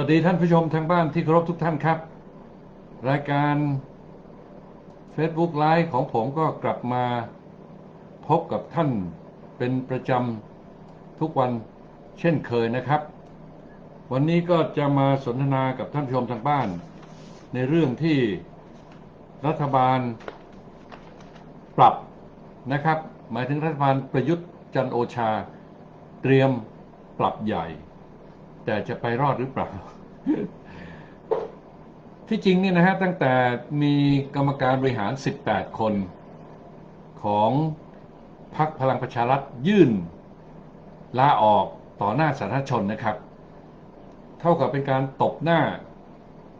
วัสดีท่านผู้ชมทางบ้านที่เคารพทุกท่านครับ รายการ Facebook Live ของผมก็กลับมาพบกับท่านเป็นประจำทุกวันเช่นเคยนะครับ วันนี้ก็จะมาสนทนากับท่านผู้ชมทางบ้าน ในเรื่องที่รัฐบาลปรับนะครับ หมายถึงรัฐบาลประยุทธ์จันโอชา เตรียมปรับใหญ่ แต่จะไปรอดหรือเปล่า ที่จริงนี่นะฮะตั้งแต่มีกรรมการบริหาร 18 คนของพรรคพลังประชารัฐยื่นลาออกต่อหน้าสาธารณชนนะครับ เท่ากับเป็นการตบหน้า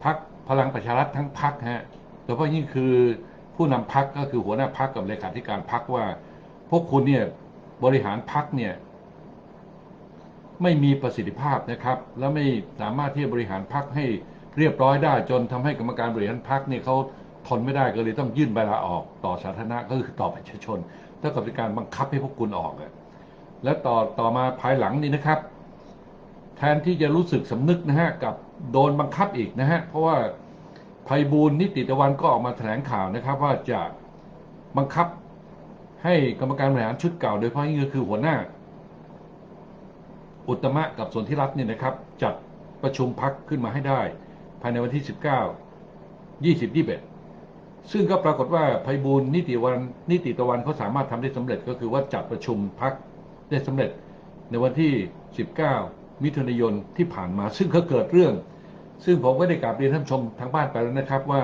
พรรคพลังประชารัฐทั้งพรรคฮะโดยเฉพาะยิ่งคือผู้นำพรรคก็คือหัวหน้าพรรคกับเลขาธิการพรรคว่า พวกคุณเนี่ยบริหารพรรคเนี่ย ไม่มีประสิทธิภาพนะครับ และไม่สามารถที่จะบริหารพรรคให้เรียบร้อยได้จนทำให้กรรมการบริหารพรรคเนี่ยเขาทนไม่ได้ก็เลยต้องยื่นใบลาออกต่อสาธารณะก็คือต่อประชาชนเท่ากับเป็นการบังคับให้พวกคุณออกอะและต่อต่อมาภายหลังนี่นะครับ แทนที่จะรู้สึกสำนึกนะฮะกับโดนบังคับอีกนะฮะเพราะว่าภัยบูลนิติตะวันก็ออกมาแถลงข่าวนะครับ ว่าจะบังคับให้กรรมการบริหารชุดเก่า โดยเฉพาะยิ่ก็คือหัวหน้า อุตมะกับส่วนที่รัฐเนี่ยนะครับ จัดประชุมพักขึ้นมาให้ได้ ภายในวันที่ 19 20 21 ซึ่งก็ปรากฏว่าภัยบูลนิติวันนิติตะวันเขาสามารถทำได้สำเร็จก็คือว่าจัดประชุมพักได้สำเร็จในวันที่ 19 มิถุนายนที่ผ่านมา ซึ่งก็เกิดเรื่อง ซึ่งผมก็ได้กราบเรียนท่านชมทางบ้านไปแล้วนะครับว่า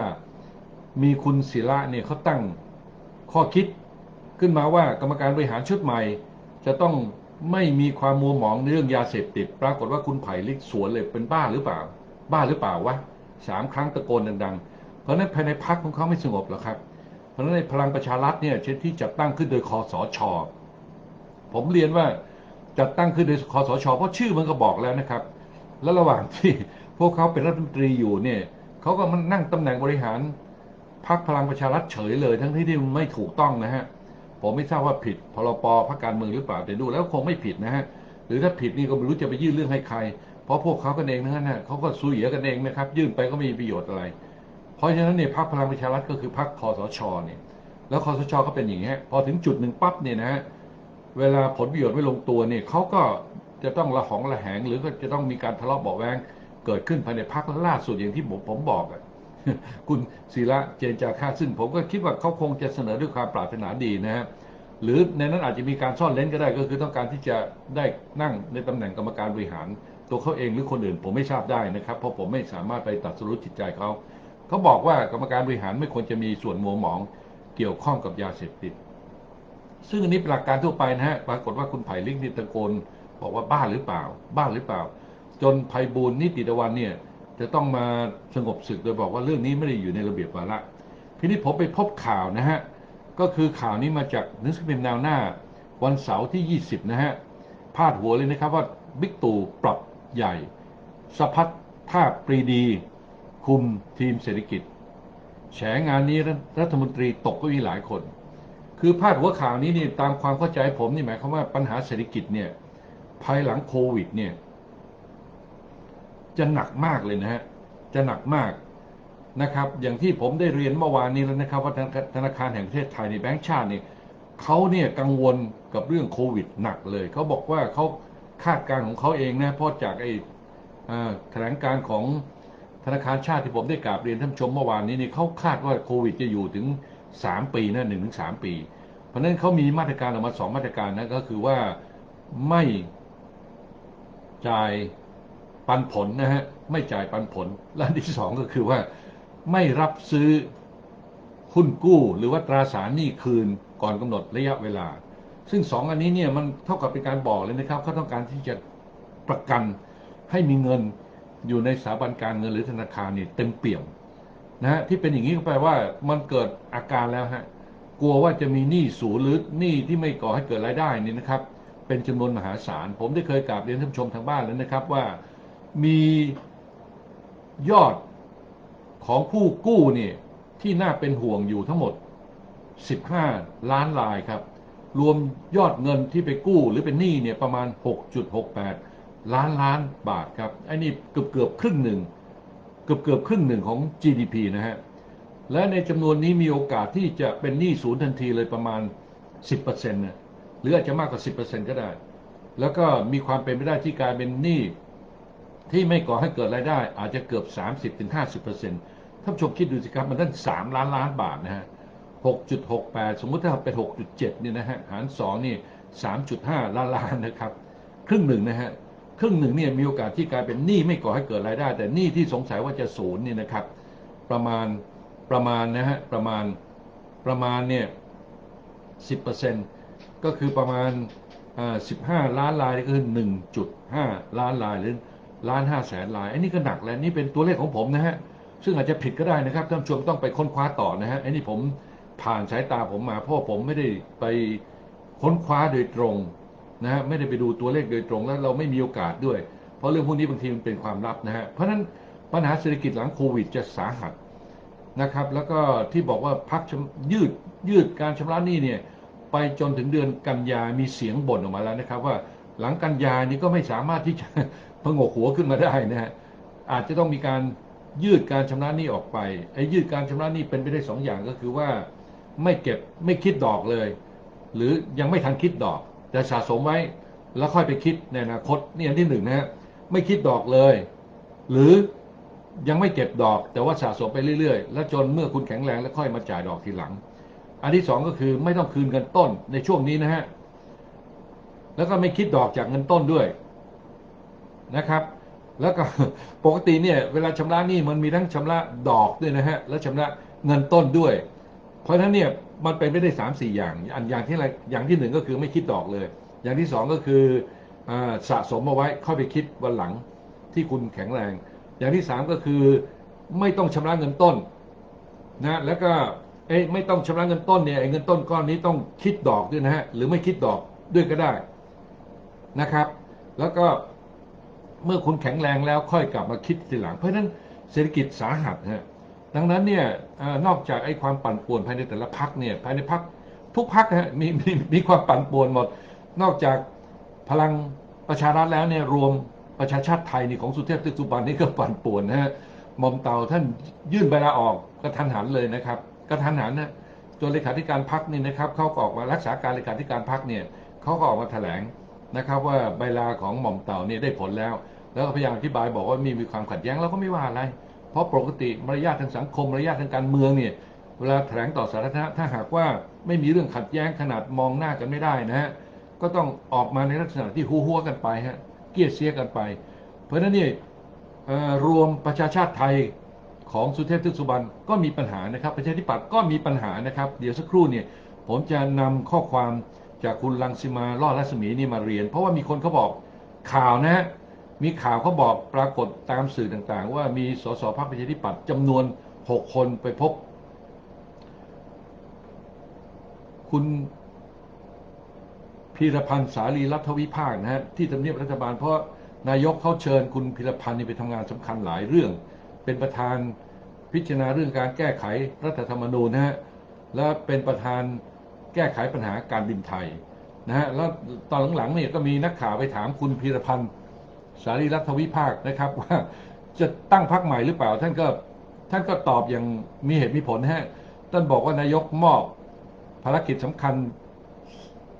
มีคุณศิระเนี่ยเขาตั้งข้อคิดขึ้นมาว่ากรรมการบริหารชุดใหม่ จะต้อง ไม่มีความมัวหมองเรื่องยาเสพติด ปรากฏว่าคุณไผ่ลิกสวนเลยเป็นบ้าหรือเปล่า บ้าหรือเปล่าวะสามครั้งตะโกนดัง ๆ เพราะนั้นภายในพักของเขาไม่สงบหรอกครับ เพราะนั้นในพลังประชารัฐเนี่ยเช่นที่จัดตั้งขึ้นโดยคอสชผมเรียนว่าจัดตั้งขึ้นโดยคอสชเพราะชื่อมันก็บอกแล้วนะครับ แล้วระหว่างที่พวกเขาเป็นรัฐมนตรีอยู่เนี่ยเขาก็มันนั่งตำแหน่งบริหารพรรคพลังประชารัฐเฉยเลย ทั้งที่ที่มันไม่ถูกต้องนะฮะ ผมไม่ทราบว่าผิดพรปพรรคการเมืองหรือเปล่าแต่ดูแล้วคงไม่ผิดนะฮะหรือถ้าผิดนี่ก็ไม่รู้จะไปยื่นเรื่องให้ใคร เพราะพวกเขากันเองนะฮะเขาก็ซุยเหยกันเองนะครับ ยื่นไปก็ไม่มีประโยชน์อะไร เพราะฉะนั้นเนี่ยพรรคพลังประชารัฐก็คือพรรคคอสชเนี่ยแล้วคอสชก็เป็นอย่างนี้พอถึงจุดหนึ่งปั๊บเนี่ยนะฮะเวลาผลประโยชน์ไม่ลงตัวเนี่ยเขาก็จะต้องระหองระแหง หรือก็จะต้องมีการทะเลาะเบาะแวงเกิดขึ้นภายในพรรคล่าสุดอย่างที่ผมผมบอกอะ คุณศิระเจนจาค่าซึ่งผมก็คิดว่าเขาคงจะเสนอด้วยความปรารถนาดีนะฮะหรือในนั้นอาจจะมีการซ่อนเล้นก็ได้ก็คือต้องการที่จะได้นั่งในตำแหน่งกรรมการบริหาร ตัวเขาเองหรือคนอื่นผมไม่ทราบได้นะครับ เพราะผมไม่สามารถไปตัดสรุปจิตใจเขาเขาบอกว่ากรรมการบริหารไม่ควรจะมีส่วนมัวหมองเกี่ยวข้องกับยาเสพติด ซึ่งอันนี้เป็นหลักการทั่วไปนะฮะปรากฏว่าคุณไผ่ลิกนิตะโกนบอกว่าบ้าหรือเปล่า บ้าหรือเปล่า จนภัยบูลนิติตะวันเนี่ย จะต้องมาสงบศึกโดยบอกว่าเรื่องนี้ไม่ได้อยู่ในระเบียบวาระทีนี้ผมไปพบข่าวนะฮะ ก็คือข่าวนี้มาจากหนังสือพิมพ์แนวหน้า วันเสาร์ที่ 20 นะฮะ พาดหัวเลยนะครับว่าบิ๊กตู่ปรับใหญ่ สพัฒท่าปรีดี คุมทีมเศรษฐกิจ แฉงานนี้รัฐมนตรีตกก็มีหลายคน คือพาดหัวข่าวนี้นี่ตามความเข้าใจผมนี่หมายความว่าปัญหาเศรษฐกิจเนี่ยภายหลังโควิดเนี่ย จะหนักมากเลยนะฮะจะหนักมากนะครับ อย่างที่ผมได้เรียนเมื่อวานนี้แล้วนะครับว่าธนาคารแห่งประเทศไทยในแบงก์ชาตินี่เขาเนี่ยกังวลกับเรื่องโควิดหนักเลยเขาบอกว่าเขาคาดการณ์ของเขาเองนะเพราะจากไอ้แถลงการของธนาคารชาติที่ผมได้กราบเรียนท่านชมเมื่อวานนี้นี่เขาคาดว่าโควิดจะอยู่ถึง 3 ปีนะหนึ่งถึงสปี เพราะนั้นเขามีมาตรการออกมาสองมาตรการนะก็คือว่าไม่จ่าย ปันผลนะฮะไม่จ่ายปันผลและอันที่สองก็คือว่าไม่รับซื้อหุ้นกู้ หรือว่าตราสารหนี้คืนก่อนกำหนดระยะเวลา ซึ่งสองอันนี้เนี่ยมันเท่ากับเป็นการบอกเลยนะครับเขาต้องการที่จะประกันให้มีเงินอยู่ในสถาบันการเงินหรือธนาคารเนี่ยเต็มเปี่ยมนะฮะที่เป็นอย่างนี้ก็แปลว่ามันเกิดอาการแล้วฮะกลัวว่าจะมีหนี้สูงหรือหนี้ที่ไม่ก่อให้เกิดรายได้นี่นะครับ เป็นจำนวนมหาศาล ผมได้เคยกราบเรียนท่านผู้ชมทางบ้านแล้วนะครับว่า มียอดของผู้กู้เนี่ยที่น่าเป็นห่วงอยู่ทั้งหมด 15 ล้านรายครับ รวมยอดเงินที่ไปกู้หรือเป็นหนี้เนี่ยประมาณ 6.68 ล้านล้านบาทครับไอ้นี่เกือบเกือบครึ่งหนึ่งเกือบเกือบครึ่งหนึ่งของ GDP นะฮะ และในจำนวนนี้มีโอกาสที่จะเป็นหนี้ศูนย์ทันทีเลยประมาณ 10%นะหรืออาจจะมากกว่า 10%ก็ได้ แล้วก็มีความเป็นไปได้ที่กายเป็นหนี้ ที่ไม่ก่อให้เกิดรายได้ อาจจะเกือบ 30-50%ท่านชมคิดดูสิครับมันตั้ง3ล้านล้านบาทนะฮะ6.68 สมมุติถ้าเป็น 6.7เนี่ยนะฮะหาร 2 นี่ 3.5 ล้านล้านนะครับ ครึ่งหนึ่งนะฮะครึ่งหนึ่งเนี่ยมีโอกาสที่กลายเป็นหนี้ไม่ก่อให้เกิดรายได้ แต่หนี้ที่สงสัยว่าจะศูนย์เนี่ยนะครับ ประมาณประมาณนะฮะประมาณประมาณเนี่ย10%ก็คือประมาณอ่า15ล้านลายก็คือ1.5ล้านลายหรือ ล้าน5แสนลายอันนี้ก็หนักแล้วนี่เป็นตัวเลขของผมนะฮะซึ่งอาจจะผิดก็ได้นะครับท่านชมต้องไปค้นคว้าต่อนะฮะไอ้นี่ผมผ่านสายตาผมมาเพราะผมไม่ได้ไปค้นคว้าโดยตรงนะฮะไม่ได้ไปดูตัวเลขโดยตรงแล้วเราไม่มีโอกาสด้วย เพราะเรื่องพวกนี้บางทีมันเป็นความลับนะฮะเพราะฉะนั้นปัญหาเศรษฐกิจหลังโควิดจะสาหัสนะครับแล้วก็ที่บอกว่าพักยืดยืดการชำระหนี้เนี่ยไปจนถึงเดือนกันยามีเสียงบ่นออกมาแล้วนะครับ ว่าหลังกันยานี้ก็ไม่สามารถที่จะ พงกหัวขึ้นมาได้นะฮะอาจจะต้องมีการยืดการชำระหนี้ออกไปไอ้ยืดการชำระหนี้เป็นไปได้สองอย่างก็คือว่าไม่เก็บไม่คิดดอกเลย หรือยังไม่ทันคิดดอก แต่สะสมไว้แล้วค่อยไปคิดในอนาคตนี่อันที่หนึ่งนะฮะไม่คิดดอกเลย หรือยังไม่เก็บดอก แต่ว่าสะสมไปเรื่อยๆ แล้วจนเมื่อคุณแข็งแรงแล้วค่อยมาจ่ายดอกทีหลัง อันที่สองก็คือไม่ต้องคืนเงินต้นในช่วงนี้นะฮะแล้วก็ไม่คิดดอกจากเงินต้นด้วย นะครับ แล้วก็ปกติเนี่ยเวลาชำระหนี้มันมีทั้งชำระดอกด้วยนะฮะและชำระเงินต้นด้วย เพราะฉะนั้นเนี่ยมันเป็นไปได้สามสี่อย่างอันอย่างที่อะไรอย่างที่หนึ่งก็คือไม่คิดดอกเลย อย่างที่สองก็คืออสะสมเอาไว้ค่อยไปคิดวันหลังที่คุณแข็งแรง อย่างที่สามก็คือไม่ต้องชำระเงินต้นนะแล้วก็เอ้ไม่ต้องชำระเงินต้นเนี่ยเงินต้นก้อนนี้ต้องคิดดอกด้วยนะฮะหรือไม่คิดดอกด้วยก็ได้นะครับ แล้วก็ เมื่อคุณแข็งแรงแล้วค่อยกลับมาคิดทีหลัง เพราะฉะนั้นเศรษฐกิจสาหัสฮะดังนั้นเนี่ยอนอกจากไอ้ความปั่นป่วนภายในแต่ละพักเนี่ยภายในพักทุกพักฮะมีมีมีความปั่นป่วนหมด นอกจากพลังประชารัฐแล้วเนี่ยรวมประชาชาติไทยนี่ของสุเทพตึกสุบรรณนี่ก็ปั่นป่วนนะฮะหมอมเต่าท่านยื่นใบลาออกกระทันหันเลยนะครับกระทันหันนะจนเลขาธิการพักนี่นะครับเขาก็ออกมารักษาการเลขาธิการพักเนี่ยเขาก็ออกมาแถลงนะครับว่าใบลาของหม่อมเต่าเนี่ยได้ผลแล้ว แล้วก็พยายามอธิบายบอกว่ามีมีความขัดแย้งเราก็ไม่ว่าอะไร เพราะปกติมารยาททางสังคมมารยาททางการเมืองเนี่ยเวลาแถลงต่อสาธารณะถ้าหากว่าไม่มีเรื่องขัดแย้งขนาดมองหน้ากันไม่ได้นะฮะก็ต้องออกมาในลักษณะที่หัวๆกันไปฮะเกลียดเสียกันไป เพราะนั้นนี่รวมประชาชาติไทยของสุเทพทึกสุบรรณก็มีปัญหานะครับ ประชาธิปัตย์ก็มีปัญหานะครับ เดี๋ยวสักครู่เนี่ยผมจะนำข้อความจากคุณลังสิมาล่อรัศมีนี่มาเรียน เพราะว่ามีคนเขาบอกข่าวนะฮะ มีข่าวเขาบอกปรากฏตามสื่อต่างๆ ว่ามีสสพรรคประชาธิปัตย์จำนวน6คนไปพบ คุณพีรพันธ์สาลีรัฐวิภาคนะฮะที่ทำเนียบรัฐบาล เพราะนายกเขาเชิญคุณพีรพันธ์นี่ไปทำงานสำคัญหลายเรื่อง เป็นประธานพิจารณาเรื่องการแก้ไขรัฐธรรมนูญนะฮะและเป็นประธานแก้ไขปัญหาการบินไทยนะฮะแล้วตอนหลังๆเนี่ยก็มีนักข่าวไปถามคุณพีรพันธ์ สารีรัฐวิภาคนะครับว่าจะตั้งพรรคใหม่หรือเปล่า ท่านก็ท่านก็ตอบอย่างมีเหตุมีผลฮะท่านบอกว่านายกมอบภารกิจสำคัญ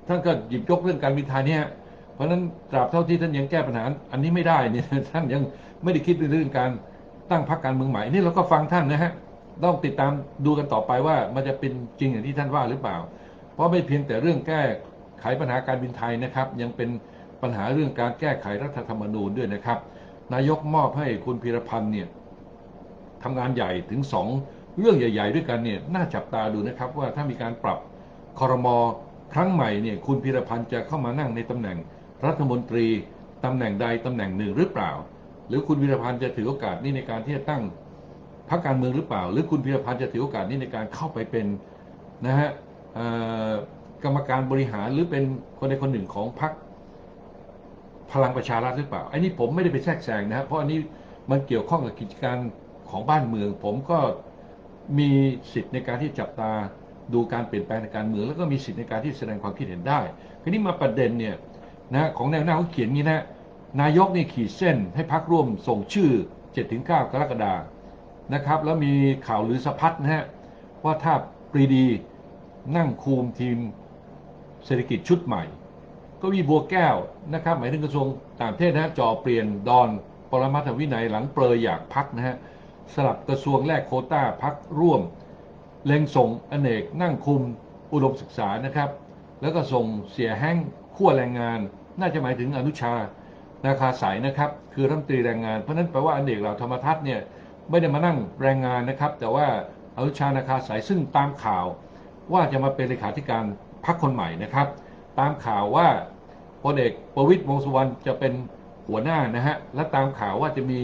ท่านก็หยิบยกเรื่องการบินไทยเนี่ยเพราะฉะนั้นตราบเท่าที่ท่านยังแก้ปัญหาอันนี้ไม่ได้เนี่ยท่านยังไม่ได้คิดเรื่องการตั้งพรรคการเมืองใหม่นี่เราก็ฟังท่านนะฮะต้องติดตามดูกันต่อไปว่ามันจะเป็นจริงอย่างที่ท่านว่าหรือเปล่า เพราะไม่เพียงแต่เรื่องแก้ไขปัญหาการบินไทยนะครับ ยังเป็น ปัญหาเรื่องการแก้ไขรัฐธรรมนูญด้วยนะครับ นายกมอบให้คุณพีรพันธ์เนี่ยทำงานใหญ่ถึงสองเรื่องใหญ่ ๆ ด้วยกันเนี่ยน่าจับตาดูนะครับว่าถ้ามีการปรับคอรมอครั้งใหม่เนี่ยคุณพีรพันธ์จะเข้ามานั่งในตำแหน่งรัฐมนตรีตำแหน่งใดตำแหน่งหนึ่งหรือเปล่า หรือคุณพีรพันธ์จะถือโอกาสนี้ในการที่จะตั้งพรรคการเมืองหรือเปล่า หรือคุณพีรพันธ์จะถือโอกาสนี้ในการเข้าไปเป็นนะฮะกรรมการบริหารหรือเป็นคนใดคนหนึ่งของพรรค พลังประชารัฐหรือเปล่า อันนี้ผมไม่ได้ไปแทรกแซงนะครับเพราะอันนี้มันเกี่ยวข้องกับกิจการของบ้านเมือง ผมก็มีสิทธิ์ในการที่จับตาดูการเปลี่ยนแปลงในการเมือง แล้วก็มีสิทธิ์ในการที่แสดงความคิดเห็นได้คราวนี้มาประเด็นเนี่ยนะของแนวหน้าเขาเขียนงี้นะนายกนี่ขีดเส้นให้พักร่วมส่งชื่อ 7-9 กรกฎานะครับ แล้วมีข่าวหรือสะพัดนะฮะว่าถ้าปรีดีนั่งคุมทีมเศรษฐกิจชุดใหม่ ก็มีบัวแก้วนะครับหมายถึงกระทรวงต่างประเทศนะฮะจอเปลี่ยนดอนปรมัตถวินัยหลังเปรยอยากพักนะฮะสลับกระทรวงแรกโคต้าพักร่วมเล็งส่งอเนกนั่งคุมอุดมศึกษานะครับ แล้วก็ส่งเสียแห้งขั้วแรงงาน น่าจะหมายถึงอนุชานาคาสายนะครับ คือรัฐมนตรีแรงงานเพราะฉะนั้นแปลว่าอเนกเหล่าธรรมทัศน์เนี่ยไม่ได้มานั่งแรงงานนะครับ แต่ว่าอนุชานาคาสายซึ่งตามข่าว ว่าจะมาเป็นเลขาธิการพรรคคนใหม่นะครับ ตามข่าวว่าพลเอกประวิตยวงษ์สุวรรณจะเป็นหัวหน้านะฮะ และตามข่าวว่าจะมี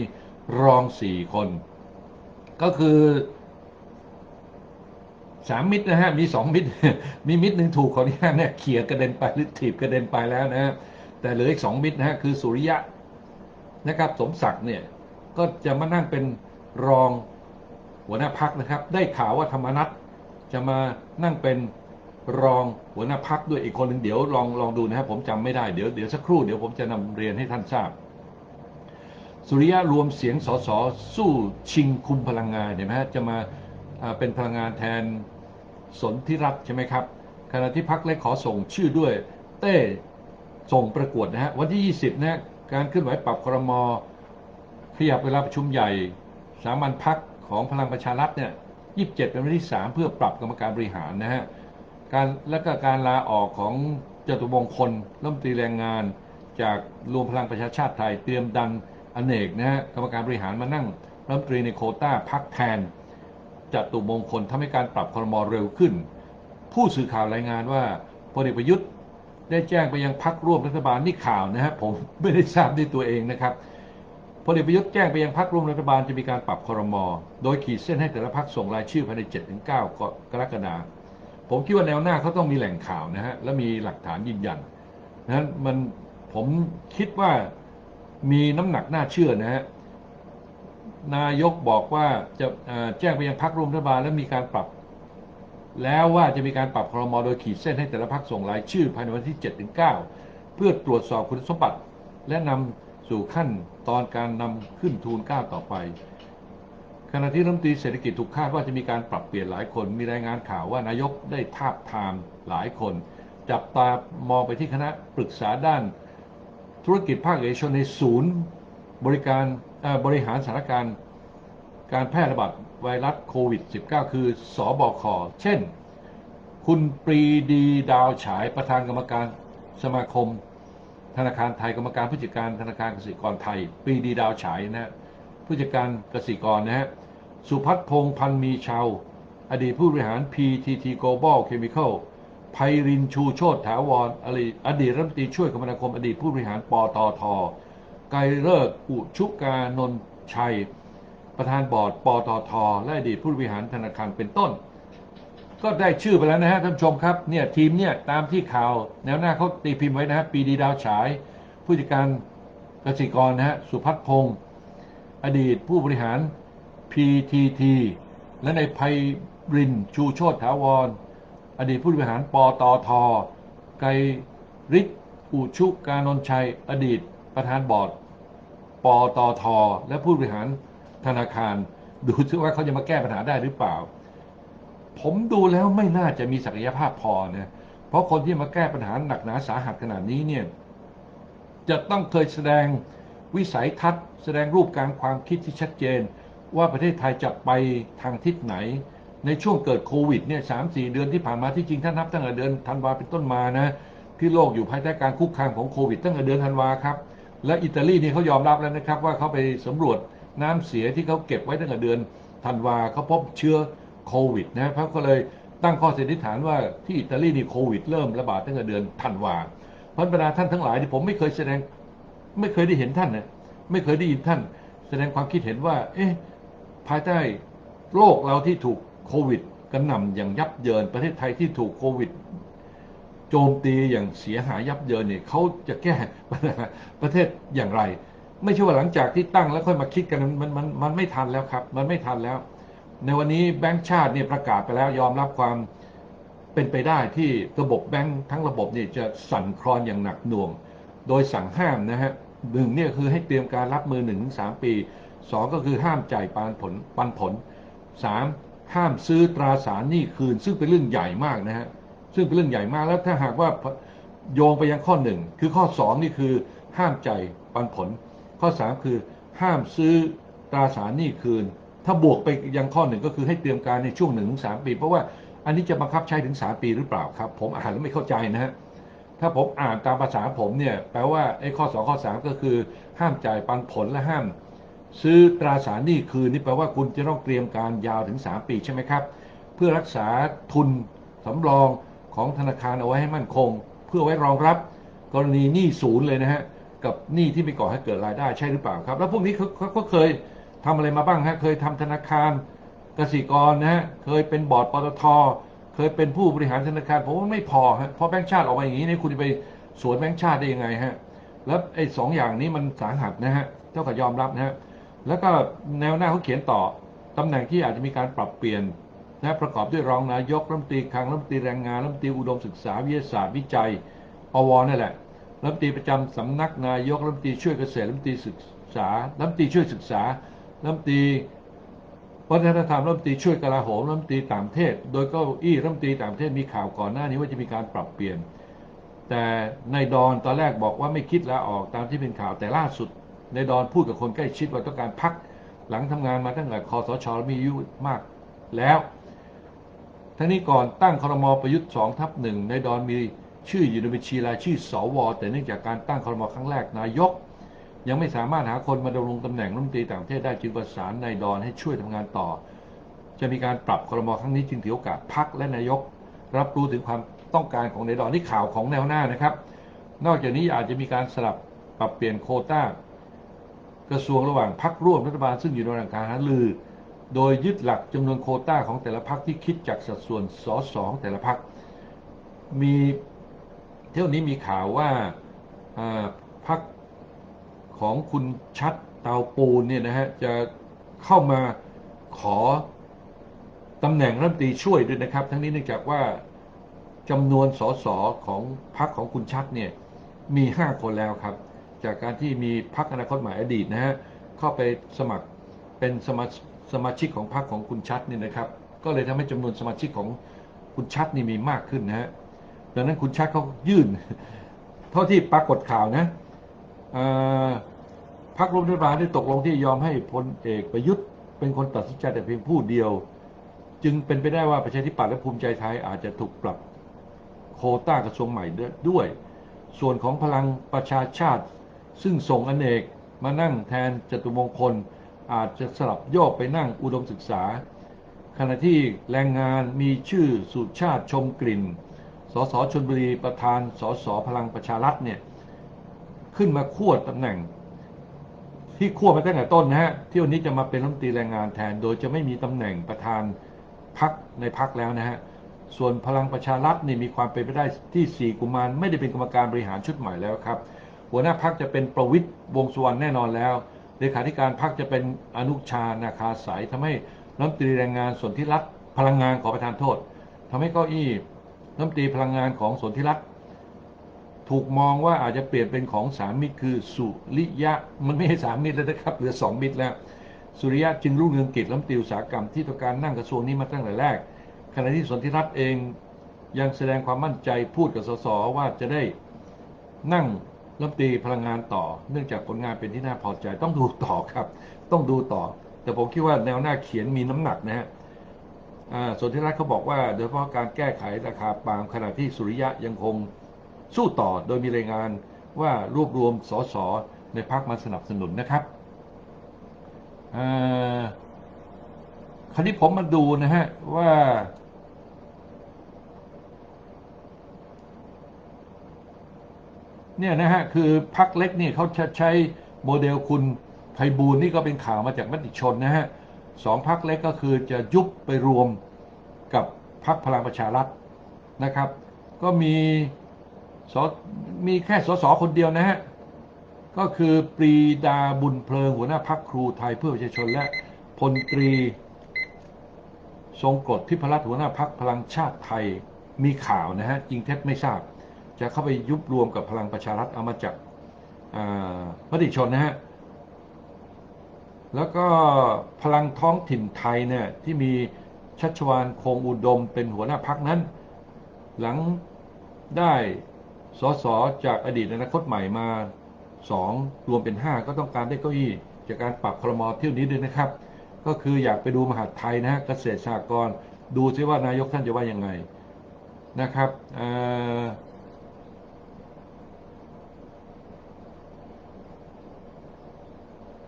รองสี่คน ก็คือสามมิตรนะฮะ มีสองมิตร มีมิตรหนึ่งถูกขออนุญาตเนี่ยเขี่ยกระเด็นไปหรือถีบกระเด็นไปแล้วนะฮะ แต่เหลืออีกสองมิตรนะฮะ คือสุริยะนะครับ สมศักดิ์เนี่ย ก็จะมานั่งเป็นรองหัวหน้าพักนะครับ ได้ข่าวว่าธรรมนัตจะมานั่งเป็น รองหัวหน้าพักด้วยอีกคนหนึ่งเดี๋ยวลองลองดูนะครับผมจำไม่ได้เดี๋ยวเดี๋ยวสักครู่เดี๋ยวผมจะนำเรียนให้ท่านทราบ สุริยะรวมเสียงสสสู้ชิงคุมพลังงานเห็นไหมฮะจะมาเป็นพลังงานแทนสนธิรัตน์ใช่ไหมครับขณะที่พักเล็กขอส่งชื่อด้วย เต้ส่งประกวดนะฮะวันที่ 20นะฮะการเคลื่อนไหวปรับครมขยับเวลาประชุมใหญ่สามัญพักของพลังประชารัฐเนี่ย27เป็นวันที่ 3 เพื่อปรับกรรมการบริหารนะฮะ การและก็การลาออกของจตุมงคลรัฐมนตรีแรงงาน จากรวมพลังประชาชาติไทยเตรียมดันอเนกนะฮะกรรมการบริหารมานั่งรัฐมนตรีในโคต้าพักแทนจตุมงคลทำให้การปรับครมเร็วขึ้น ผู้สื่อข่าวรายงานว่าพลเอกประยุทธ์ได้แจ้งไปยังพักร่วมรัฐบาลนี่ข่าวนะฮะผมไม่ได้ทราบด้วยตัวเองนะครับพลเอกประยุทธ์แจ้งไปยังพักร่วมรัฐบาลจะมีการปรับครม โดยขีดเส้นให้แต่ละพักส่งรายชื่อภายใน 7-9 กรกฎาคม ผมคิดว่าแนวหน้าเขาต้องมีแหล่งข่าวนะฮะและมีหลักฐานยืนยันนั้นมันผมคิดว่ามีน้ำหนักน่าเชื่อนะฮะนายกบอกว่าจะแจ้งไปยังพักร่วมรัฐบาลและมีการปรับ แล้วว่าจะมีการปรับครมโดยขีดเส้นให้แต่ละพักส่งรายชื่อภายในวันที่7-9เพื่อตรวจสอบคุณสมบัติ และนำสู่ขั้นตอนการนำขึ้นทูลเก้าต่อไป ขณะที่รัฐมนตรีเศรษฐกิจถูกคาดว่าจะมีการปรับเปลี่ยนหลายคน มีรายงานข่าวว่านายกได้ทาบทามหลายคน จับตามองไปที่คณะปรึกษาด้าน ธุรกิจภาคเอกชนในศูนย์ บริการบริหารสถานการณ์การแพร่ระบาดไวรัสโควิด -19 คือสอบอคเช่น คุณปรีดีดาวฉายประธานกรรมการสมาคม ธนาคารไทยกรรมการผู้จัดการธนาคารเกษตรกรไทย ปรีดีดาวฉายนะฮะผู้จัดการเกษตรกรนะฮะ สุพัฒน์พงษ์พันมีชาว อดีตผู้บริหาร PTT Global Chemical ไพรินชูโชตถาวรอดีตอดีตรัฐมนตรีช่วยคมนาคม อดีตผู้บริหารปตทไกรเลิกอุชุกานนท์ชัย ประธานบอร์ดปตทและอดีตผู้บริหารธนาคารเป็นต้น ก็ได้ชื่อไปแล้วนะฮะท่านผู้ชมครับเนี่ยทีมเนี่ยตามที่ข่าวแนวหน้าเขาตีพิมพ์ไว้นะฮะปีดีดาวฉาย ผู้จัดการกษตรกรนะฮะสุพัฒน์พงศ์อดีตผู้บริหาร PTT และในไพรินชูโชตถาวร อดีตผู้บริหารปตท ไกรฤทธิ์อุชุกานนชัย อดีตประธานบอร์ดปตท และผู้บริหารธนาคาร ดูซิว่าเขาจะมาแก้ปัญหาได้หรือเปล่า ผมดูแล้วไม่น่าจะมีศักยภาพพอนะเพราะคนที่มาแก้ปัญหาหนักหนาสาหัสขนาดนี้เนี่ยจะต้องเคยแสดงวิสัยทัศน์ แสดงรูปการความคิดที่ชัดเจน ว่าประเทศไทยจะไปทางทิศไหน ในช่วงเกิดโควิดเนี่ยสามสี่เดือนที่ผ่านมาที่จริงถ้านับตั้งแต่เดือนธันวาเป็นต้นมานะที่โลกอยู่ภายใต้การคุกคามของโควิด ตั้งแต่เดือนธันวาครับและอิตาลีนี่เขายอมรับแล้วนะครับว่าเขาไปสำรวจน้ำเสียที่เขาเก็บไว้ตั้งแต่เดือนธันวาเขาพบเชื้อโควิดนะเขาก็เลยตั้งข้อสันนิษฐานว่าที่อิตาลีนี่โควิดเริ่มระบาดตั้งแต่เดือนธันวาเพราะบรรดาท่านทั้งหลายที่ผมไม่เคยแสดงไม่เคยได้เห็นท่านนะไม่เคยได้ยินท่าน แสดงความคิดเห็นว่า เอ๊ะ ภายใต้โลกเราที่ถูกโควิดกระหน่ำอย่างยับเยินประเทศไทยที่ถูกโควิด โจมตีอย่างเสียหายยับเยินเนี่ยเขาจะแก้ปัญหาประเทศอย่างไร ไม่ใช่ว่าหลังจากที่ตั้งแล้วค่อยมาคิดกันมันมันมันไม่ทันแล้วครับ มันไม่ทันแล้ว ในวันนี้แบงก์ชาติเนี่ยประกาศไปแล้วยอมรับความเป็นไปได้ที่ระบบแบงก์ทั้งระบบเนี่ยจะสั่นคลอนอย่างหนักหน่วง โดยสั่งห้ามนะฮะหนึ่งเนี่ยคือให้เตรียมการรับมือหนึ่งสามปี สองก็คือห้ามจ่ายปันผลปันผลสามห้ามซื้อตราสารหนี้คืน ซึ่งเป็นเรื่องใหญ่มากนะฮะซึ่งเป็นเรื่องใหญ่มากแล้วถ้าหากว่าโยงไปยังข้อหนึ่งคือข้อสองนี่คือห้ามจ่ายปันผล ข้อสามคือห้ามซื้อตราสารหนี้คืน ถ้าบวกไปยังข้อหนึ่งก็คือให้เตรียมการในช่วงหนึ่งถึงสามปี เพราะว่าอันนี้จะบังคับใช้ถึงสามปีหรือเปล่าครับ ผมอ่านแล้วไม่เข้าใจนะฮะถ้าผมอ่านตามภาษาผมเนี่ยแปลว่าไอ้ข้อ2ข้อ3ก็คือ ห้ามจ่ายปันผลและห้าม ซื้อตราสารหนี้คืนนี่แปลว่าคุณจะต้องเตรียมการยาวถึง 3 ปีใช่ไหมครับ เพื่อรักษาทุนสำรองของธนาคารเอาไว้ให้มั่นคง เพื่อไว้รองรับกรณีหนี้ศูนย์เลยนะฮะกับหนี้ที่ไม่ก่อให้เกิดรายได้ใช่หรือเปล่าครับ แล้วพวกนี้เขาเขาเคยทำอะไรมาบ้างฮะเคยทำธนาคารกสิกรนะฮะเคยเป็นบอร์ดปตทเคยเป็นผู้บริหารธนาคารผมว่าไม่พอฮะเพราะแบงก์ชาติออกมาอย่างนี้เนี่ยคุณจะไปสวนแบงก์ชาติได้ยังไงฮะแล้วไอ้สองอย่างนี้มันสาหัสนะฮะเท่ากับยอมรับนะฮะ แล้วก็แนวหน้าเขาเขียนต่อตำแหน่งที่อาจจะมีการปรับเปลี่ยนนะประกอบด้วยรองนายกรัฐมนตรีคลังรัฐมนตรีแรงงานรัฐมนตรีอุดมศึกษาวิทยาศาสตร์วิจัยอวนั่นแหละรัฐมนตรีประจำสำนักนายกรัฐมนตรีช่วยเกษตรรัฐมนตรีศึกษารัฐมนตรีช่วยศึกษารัฐมนตรีวัฒนธรรมรัฐมนตรีช่วยกลาโหมรัฐมนตรีต่างประเทศ โดยเก็อี้รัฐมนตรีต่างประเทศมีข่าวก่อนหน้านี้ว่าจะมีการปรับเปลี่ยน แต่ในดอนตอนแรกบอกว่าไม่คิดลาออกตามที่เป็นข่าวแต่ล่าสุด ในดอนพูดกับคนใกล้ชิดว่าต้องการพักหลังทำงานมาตั้งแต่คอสชมีอายุมากแล้วทั้งนี้ก่อนตั้งครมประยุทธ์สองทับหนึ่งในดอนมีชื่ออยู่ในบัญชีรายชื่อสวแต่เนื่องจากการตั้งครมครั้งแรกนายก ยังไม่สามารถหาคนมาดำรงตำแหน่งรัฐมนตรีต่างประเทศได้จึงประสานนายดอนให้ช่วยทำงานต่อ จะมีการปรับครมครั้งนี้จึงถือโอกาสพักและนายก รับรู้ถึงความต้องการของนายดอนนี่ข่าวของแนวหน้านะครับ นอกจากนี้อาจจะมีการสลับปรับเปลี่ยนโคต้า กระทรวงระหว่างพักร่วมรัฐบาลซึ่งอยู่ในระหว่างการหารือ โดยยึดหลักจำนวนโคต้าของแต่ละพักที่คิดจากสัดส่วนสสของแต่ละพักมีเที่ยวนี้มีข่าวว่าพักของคุณชัดเตาปูนเนี่ยนะฮะจะเข้ามาขอตำแหน่งรัฐมนตรีช่วยด้วยนะครับ ทั้งนี้เนื่องจากว่าจำนวนสสของพรรคของคุณชัดเนี่ยมีห้าคนแล้วครับ จากการที่มีพรรคอนาคตใหม่อดีตนะฮะเข้าไปสมัครเป็นสมาสมาชิกของพรรคของคุณชัดนี่นะครับ ก็เลยทำให้จำนวนสมาชิกของคุณชัดนี่มีมากขึ้นนะฮะดังนั้นคุณชัดเขายื่น เท่าที่ปรากฏข่าวนะพรรครัฐบาลได้ตกลงที่ยอมให้พลเอกประยุทธ์เป็นคนตัดสินใจแต่เพียงผู้เดียว จึงเป็นไปได้ว่าประชาธิปัตย์และภูมิใจไทยอาจจะถูกปรับโควต้ากระทรวงใหม่ด้วย ส่วนของพลังประชาชาติ ซึ่งส่งอเนกมานั่งแทนจตุมงคล อาจจะสลับโยกไปนั่งอุดมศึกษา ขณะที่แรงงานมีชื่อสุชาติชมกลิ่น สสชนบุรีประธาน สสพลังประชารัฐเนี่ยขึ้นมาควตำแหน่ง ที่ควมาตั้งแต่ต้นนะฮะที่วันนี้จะมาเป็นรัฐมนตรีแรงงานแทน โดยจะไม่มีตำแหน่งประธานพักในพักแล้วนะฮะส่วนพลังประชารัฐนี่มีความเป็นไปได้ที่สี่กุมารไม่ได้เป็นกรรมการบริหารชุดใหม่แล้วครับ หัวหน้าพักจะเป็นประวิตย์วงสุวรรณแน่นอนแล้วเลขาธิการพักจะเป็นอนุชานาคาสายทำให้รัฐมนตรีแรงงานส่วนที่รัฐพลังงานขอประทานโทษทำให้เก้าอี้รัฐมนตรีพลังงานของส่วนที่รัฐถูกมองว่าอาจจะเปลี่ยนเป็นของสามมิตรคือสุริยะมันไม่ใช่สามมิตรแล้วนะครับเหลือสองมิตรแล้ว สุริยะจึงรุ่งเรืองกิจรัฐมนตรีอุตสาหกรรมที่ต้องการนั่งกระทรวงนี้มาตั้งแต่แรก ขณะที่สนธิรัฐเองยังแสดงความมั่นใจพูดกับสสว่าจะได้นั่ง รัฐมนตรีพลังงานต่อ เนื่องจากผลงานเป็นที่น่าพอใจ ต้องดูต่อครับ ต้องดูต่อ แต่ผมคิดว่าแนวหน้าเขียนมีน้ำหนักนะฮะอ่าสนธิรัฐเขาบอกว่า โดยเฉพาะการแก้ไขราคาปาล์มขณะที่สุริยะยังคงสู้ต่อ โดยมีรายงานว่ารวบรวมสสในพักมาสนับสนุนนะครับคราวนี้ผมมาดูนะฮะว่า เนี่ยนะฮะคือพักเล็กนี่เขาใช้โมเดลคุณไพบูลนี่ก็เป็นข่าวมาจากมติชนนะฮะสองพักเล็กก็คือจะยุบไปรวมกับพักพลังประชารัฐนะครับ ก็มีสมีแค่สสคนเดียวนะฮะก็คือปรีดาบุญเพลิงหัวหน้าพักครูไทยเพื่อประชาชนและพลตรี ทรงกฎทิพรัตน์หัวหน้าพักพลังชาติไทยมีข่าวนะฮะจริงเท็จไม่ทราบ จะเข้าไปยุบรวมกับพลังประชารัฐเอามาจากมติชนนะฮะแล้วก็พลังท้องถิ่นไทยเนี่ยที่มีชัชวานคงอุดมเป็นหัวหน้าพักนั้น หลังได้สสจากอดีตอนาคตใหม่มาสองรวมเป็นห้าก็ต้องการได้เก้าอี้ จากการปรับคลมอเที่ยวนี้ด้วยนะครับ ก็คืออยากไปดูมหาดไทยนะฮะเกษตรสหกร ดูซิว่านายกท่านจะว่ายังไงนะครับ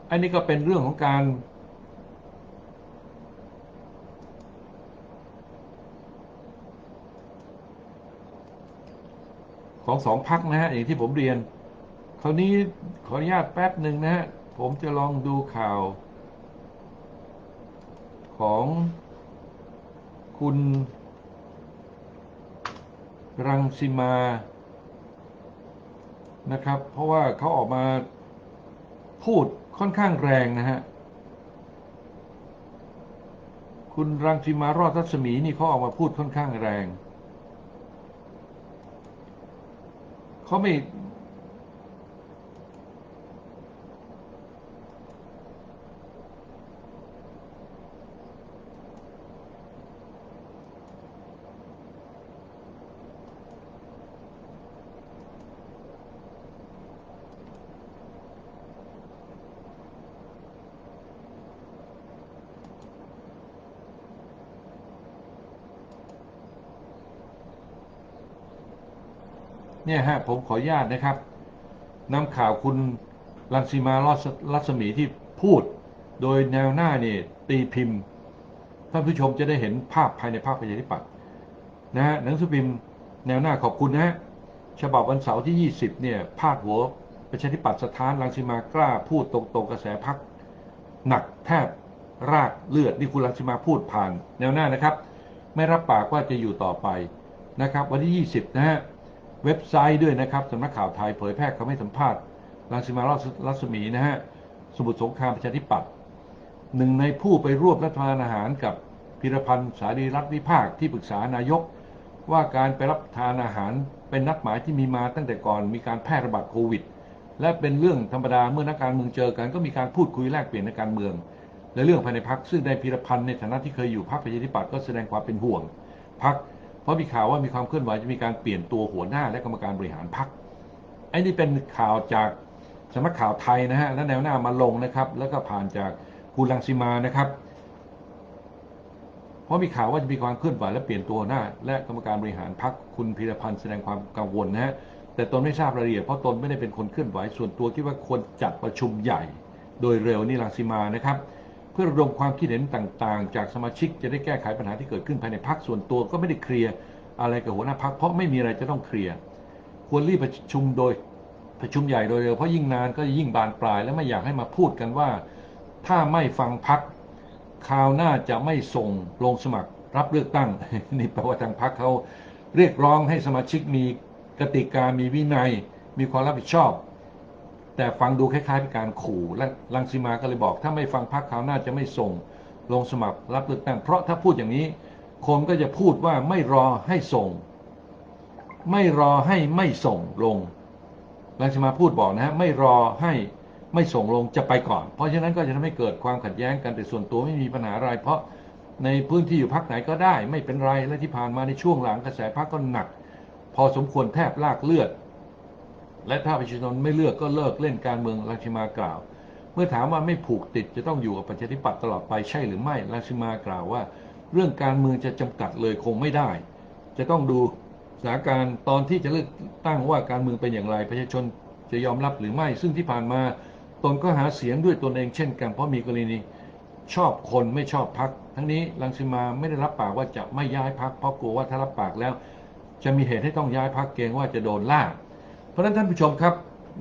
อันนี้ก็เป็นเรื่องของการ ของสองพักนะฮะอย่างที่ผมเรียนคราวนี้ขออนุญาตแป๊บหนึ่งนะฮะ ผมจะลองดูข่าว ของคุณ รังสิมานะครับ เพราะว่าเขาออกมาพูด ค่อนข้างแรงนะฮะ คุณรังสิมารอดรัศมีนี่เขาออกมาพูดค่อนข้างแรง เขาไม่ เนี่ยฮะผมขออนุญาตนะครับนำข่าวคุณรังสีมาลัศมีที่พูด โดยแนวหน้าเนี่ยตีพิมพ์ท่านผู้ชมจะได้เห็นภาพภายในภาพประชาธิปัตย์นะฮะหนังสือพิมพ์แนวหน้าขอบคุณนะฮะฉบับวันเสาร์ที่ 20 เนี่ยพาดหัวประชาธิปัตย์สถานรังสีมากล้าพูดตรงๆกระแสพักหนักแทบรากเลือดนี่คุณรังสีมาพูดผ่าน แนวหน้านะครับ ไม่รับปากว่าจะอยู่ต่อไปนะครับ วันที่ 20 นะฮะ เว็บไซต์ด้วยนะครับสำนักข่าวไทยเผยแพร่คำให้สัมภาษณ์รังสิมารัศมีนะฮะสมุทรสงครามประชาธิปัตย์หนึ่งในผู้ไปร่วมรัฐทานอาหารกับพิรพันธ์สารีรัฐวิภาคที่ปรึกษานายก ว่าการไปรับทานอาหารเป็นนัดหมายที่มีมาตั้งแต่ก่อนมีการแพร่ระบาดโควิด และเป็นเรื่องธรรมดาเมื่อนักการเมืองเจอกันก็มีการพูดคุยแลกเปลี่ยนในการเมือง และเรื่องภายในพักซึ่งได้พิรพันธ์ในฐานะที่เคยอยู่พรรคประชาธิปัตย์ก็แสดงความเป็นห่วงพัก เพราะมีข่าวว่ามีความเคลื่อนไหวจะมีการเปลี่ยนตัวหัวหน้าและกรรมการบริหารพรรคไอ้นี่เป็นข่าวจากสำนักข่าวไทยนะฮะและแนวหน้ามาลงนะครับ แล้วก็ผ่านจากคุณลังสีมานะครับ เพราะมีข่าวว่าจะมีความเคลื่อนไหวและเปลี่ยนตัวหน้า และกรรมการบริหารพรรคคุณพีรพันธ์แสดงความกังวลนะฮะแต่ตนไม่ทราบรายละเอียดเพราะตนไม่ได้เป็นคนเคลื่อนไหวส่วนตัวคิดว่าควรจัดประชุมใหญ่ โดยเร็วนี่ลังสีมานะครับ เพื่อระดมความคิดเห็นต่างๆ จากสมาชิกจะได้แก้ไขปัญหาที่เกิดขึ้นภายในพักส่วนตัวก็ไม่ได้เคลียร์อะไรกับหัวหน้าพักเพราะไม่มีอะไรจะต้องเคลียร์ควรรีบประชุมโดยประชุมใหญ่โดยเร็วเพราะยิ่งนานก็ยิ่งบานปลาย และไม่อยากให้มาพูดกันว่า ถ้าไม่ฟังพักคราวหน้าจะไม่ส่งลงสมัครรับเลือกตั้งนี่แปลว่าทางพักเขาเรียกร้องให้สมาชิกมีกติกามีวินัย มีความรับผิดชอบ แต่ฟังดูคล้ายๆเป็นการขู่และลังสีมาก็เลยบอก ถ้าไม่ฟังพักคราวหน้าจะไม่ส่งลงสมัครรับเลือกตั้ง เพราะถ้าพูดอย่างนี้คนก็จะพูดว่าไม่รอให้ส่ง ไม่รอให้ไม่ส่งลงลังสิมาพูดบอกนะฮะไม่รอให้ไม่ส่งลงจะไปก่อน เพราะฉะนั้นก็จะทำให้เกิดความขัดแย้งกันแต่ส่วนตัวไม่มีปัญหาอะไร เพราะในพื้นที่อยู่พักไหนก็ได้ ไม่เป็นไรและที่ผ่านมาในช่วงหลังกระแสพักก็หนัก พอสมควรแทบลากเลือด และถ้าประชาชนไม่เลือกก็เลิกเล่นการเมืองลังสิมากล่าว เมื่อถามว่าไม่ผูกติดจะต้องอยู่กับประชาธิปัตย์ตลอดไปใช่หรือไม่ลังสิมากล่าวว่า เรื่องการเมืองจะจำกัดเลยคงไม่ได้ จะต้องดูสถานการณ์ตอนที่จะเลือกตั้งว่าการเมืองเป็นอย่างไรประชาชนจะยอมรับหรือไม่ ซึ่งที่ผ่านมาตนก็หาเสียงด้วยตนเองเช่นกันเพราะมีกรณีชอบคนไม่ชอบพัก ทั้งนี้ลังสิมาไม่ได้รับปากว่าจะไม่ย้ายพักเพราะกลัวว่าถ้ารับปากแล้ว จะมีเหตุให้ต้องย้ายพักเกรงว่าจะโดนล่า เพราะฉะนั้นท่านผู้ชมครับ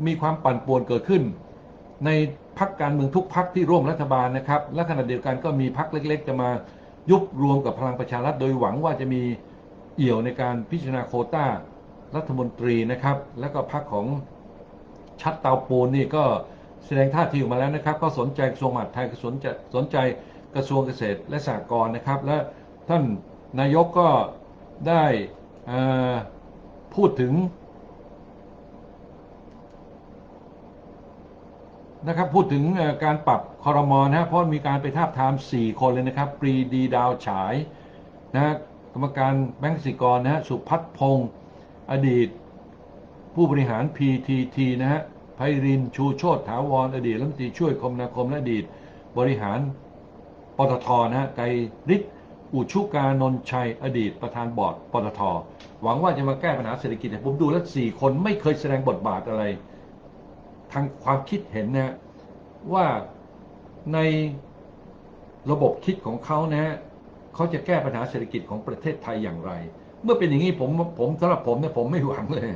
มีความปั่นป่วนเกิดขึ้น ในพักการเมืองทุกพักที่ร่วมรัฐบาลนะครับ และขณะเดียวกันก็มีพักเล็ก ๆ จะมายุบรวมกับพลังประชารัฐโดยหวังว่าจะมีเอี่ยวในการพิจารณาโคต้ารัฐมนตรีนะครับ แล้วก็พักของชัดเตาปูนนี่ก็แสดงท่าทีออกมาแล้วนะครับ ก็สนใจกระทรวงมหาดไทยสนใจสนใจกระทรวงเกษตรและสหกรณ์นะครับ และท่านนายกก็ได้พูดถึง นะครับพูดถึงการปรับคอรมอนะฮะเพราะมีการไปทาบทาม 4 คนเลยนะครับปรีดีดาวฉายนะฮะกรรมการแบงก์สิกรนะฮะสุพัฒพงศ์อดีต ผู้บริหาร PTT นะฮะไพรินชูโชตถาวรอดีตรัฐมนตรีช่วยคมนาคมและอดีต บริหารปตทนะฮะไกรฤทธิ์อุชุกานนท์ชัย อดีตประธานบอร์ดปตทหวังว่าจะมาแก้ปัญหาเศรษฐกิจเนี่ยผมดูแล้วสี่คนไม่เคยแสดงบทบาทอะไร ทางความคิดเห็นนะว่าในระบบคิดของเขานะเขาจะแก้ปัญหาเศรษฐกิจของประเทศไทยอย่างไร เมื่อเป็นอย่างนี้ผมผมสำหรับผมเนี่ยผมไม่หวังเลย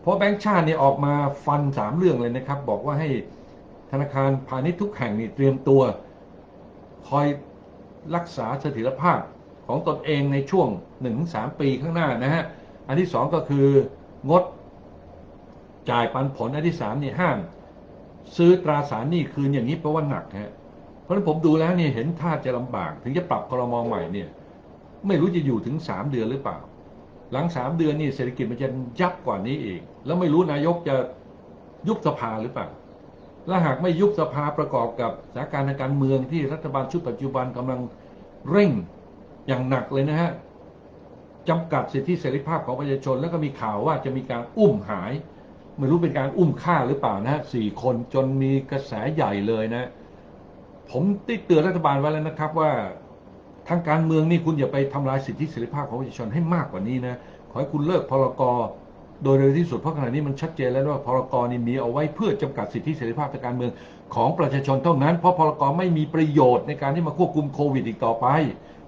เพราะแบงก์ชาติเนี่ยออกมาฟันสามเรื่องเลยนะครับ บอกว่าให้ธนาคารพาณิชย์ทุกแห่งนี่เตรียมตัวคอยรักษาเสถียรภาพของตนเองในช่วง1-3ปีข้างหน้านะฮะ อันที่สองก็คืองดจ่ายปันผล อันที่สามนี่ห้าม ซื้อตราสารหนี้คืนอย่างนี้แปลว่าหนักฮะเพราะฉะนั้นผมดูแล้วเนี่ยเห็นท่าจะลำบาก ถึงจะปรับครมอใหม่เนี่ย ไม่รู้จะอยู่ถึงสามเดือนหรือเปล่า หลังสามเดือนนี่เศรษฐกิจมันจะยับกว่านี้อีกแล้วไม่รู้นายกจะยุบสภาหรือเปล่าและหากไม่ยุบสภาประกอบกับสถานการณ์ทางการเมืองที่รัฐบาลชุดปัจจุบันกำลังเร่งอย่างหนักเลยนะฮะจำกัดสิทธิเสรีภาพของประชาชน แล้วก็มีข่าวว่าจะมีการอุ้มหาย ไม่รู้เป็นการอุ้มฆ่าหรือเปล่านะสี่คนจนมีกระแสใหญ่เลยนะ ผมได้เตือนรัฐบาลไว้แล้วนะครับว่าทางการเมืองนี่คุณอย่าไปทำลายสิทธิเสรีภาพของประชาชนให้มากกว่านี้นะ ขอให้คุณเลิกพรกโดยเร็วที่สุดเพราะขณะนี้มันชัดเจนแล้วว่าพรกนี่มีเอาไว้เพื่อจำกัดสิทธิเสรีภาพทางการเมืองของประชาชนเท่านั้น เพราะพรกไม่มีประโยชน์ในการที่มาควบคุมโควิดอีกต่อไป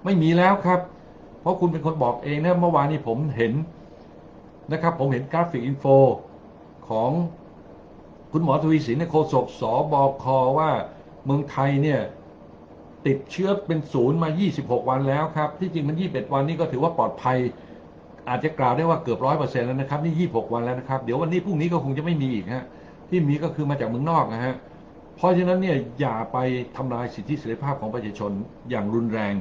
ไม่มีแล้วครับ เพราะคุณเป็นคนบอกเองนะเมื่อวานนี้ผมเห็นนะครับ ผมเห็นกราฟิกอินโฟ ของคุณหมอทวีสินในโฆษกสบคว่าเมืองไทยเนี่ยติดเชื้อเป็นศูนย์มา 26 วันแล้วครับ ที่จริงมัน 21 วันนี่ก็ถือว่าปลอดภัย อาจจะกล่าวได้ว่าเกือบร้อยเปอร์เซ็นต์แล้วนะครับ นี่ 26 วันแล้วนะครับ เดี๋ยววันนี้พรุ่งนี้ก็คงจะไม่มีอีกฮะที่มีก็คือมาจากเมืองนอกนะฮะเพราะฉะนั้นเนี่ยอย่าไปทำลายสิทธิเสรีภาพของประชาชนอย่างรุนแรง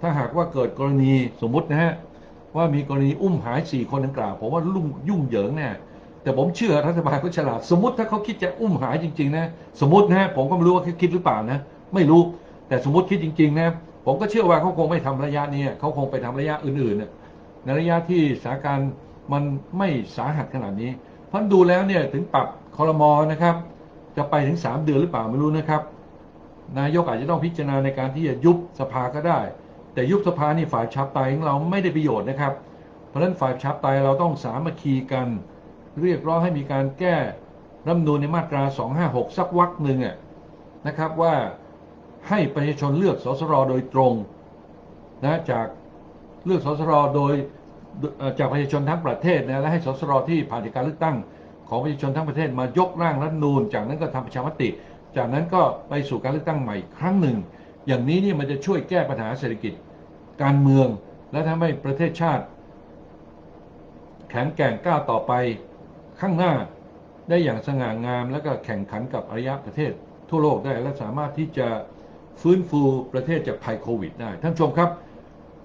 ถ้าหากว่าเกิดกรณีสมมุตินะฮะว่ามีกรณีอุ้มหาย 4 คนดังกล่าวผมว่าลุ่งยุ่งเหยิงแน่ แต่ผมเชื่อรัฐบาลเขาฉลาด สมมติถ้าเขาคิดจะอุ้มหายจริง ๆ นะ สมมตินะผมก็ไม่รู้ว่าเขาคิดหรือเปล่านะ ไม่รู้ แต่สมมติคิดจริง ๆ นะ ผมก็เชื่อว่าเขาคงไม่ทำระยะนี้เขาคงไปทำระยะอื่นๆน่ะในระยะที่สถานการณ์มันไม่สาหัสขนาดนี้ เพราะดูแล้วเนี่ยถึงปรับคอรมอนะครับ จะไปถึง 3 เดือนหรือเปล่าไม่รู้นะครับ นายกอาจจะต้องพิจารณาในการที่จะยุบสภาก็ได้ แต่ยุบสภานี่ฝ่ายชาติไตยของเราไม่ได้ประโยชน์นะครับ เพราะฉะนั้นฝ่ายชาติไตยเราต้องสามัคคีกัน เรียกร้องให้มีการแก้รัฐนูญในมาตรา 256 สักวรรคหนึ่งนะครับว่าให้ประชาชนเลือกสสรโดยตรงนะจากเลือกสสรโดยจากประชาชนทั้งประเทศนะและให้สสรที่ผ่านการเลือกตั้งของประชาชนทั้งประเทศมายกร่างรัฐนูญจากนั้นก็ทำประชามติ จากนั้นก็ไปสู่การเลือกตั้งใหม่ครั้งหนึ่ง อย่างนี้นี่มันจะช่วยแก้ปัญหาเศรษฐกิจการเมือง และทำให้ประเทศชาติ แข็งแกร่งก้าวต่อไป ข้างหน้าได้อย่างสง่างาม และก็แข่งขันกับอารยประเทศ ทั่วโลกได้และสามารถที่จะฟื้นฟูประเทศจากภัยโควิดได้ท่านชมครับ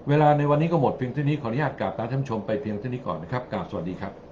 เวลาในวันนี้ก็หมดเพียงเท่านี้ขออนุญาตกราบลาท่านชมไปเพียงเท่านี้ก่อนนะครับกราบสวัสดีครับ